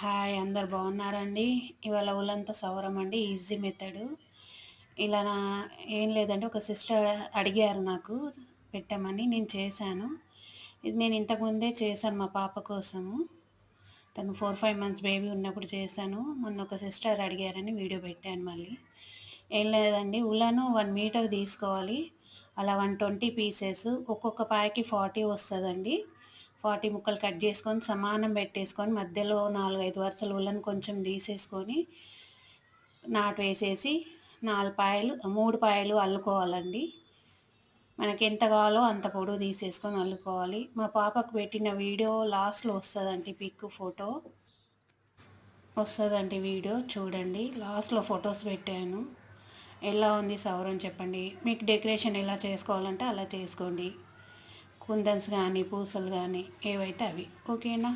Hi అందరు బాగున్నారండి? ఇవాళ ఊళ్ళంతా సౌరం అండి ఈజీ మెథడు. ఇలా నా ఏం లేదంటే ఒక సిస్టర్ అడిగారు నాకు పెట్టమని నేను చేశాను. ఇది నేను ఇంతకుముందే చేశాను మా పాప కోసము. తను ఫోర్ ఫైవ్ మంత్స్ బేబీ ఉన్నప్పుడు చేశాను. మొన్న ఒక సిస్టర్ అడిగారని వీడియో పెట్టాను మళ్ళీ. ఏం లేదండి ఉలను వన్ మీటర్ తీసుకోవాలి. అలా వన్ ట్వంటీ పీసెస్ ఒక్కొక్క పాయకి ఫార్టీ వస్తుందండి. ఫార్టీ ముక్కలు కట్ చేసుకొని సమానం పెట్టేసుకొని మధ్యలో నాలుగైదు వరుసలు ఉల్లని కొంచెం తీసేసుకొని నాటు వేసేసి నాలుగు పాయలు మూడు పాయలు అల్లుకోవాలండి. మనకి ఎంత కావాలో అంత పొడుగు తీసేసుకొని అల్లుకోవాలి. మా పాపకు పెట్టిన వీడియో లాస్ట్లో వస్తుందండి పిక్ ఫోటో. వస్తుందండి వీడియో చూడండి. లాస్ట్లో ఫొటోస్ పెట్టాను. ఎలా ఉంది సౌరం చెప్పండి. మీకు డెకరేషన్ ఎలా చేసుకోవాలంటే అలా చేసుకోండి. కుందన్స్ కానీ పూసలు కానీ ఏవైతే అవి. ఓకేనా?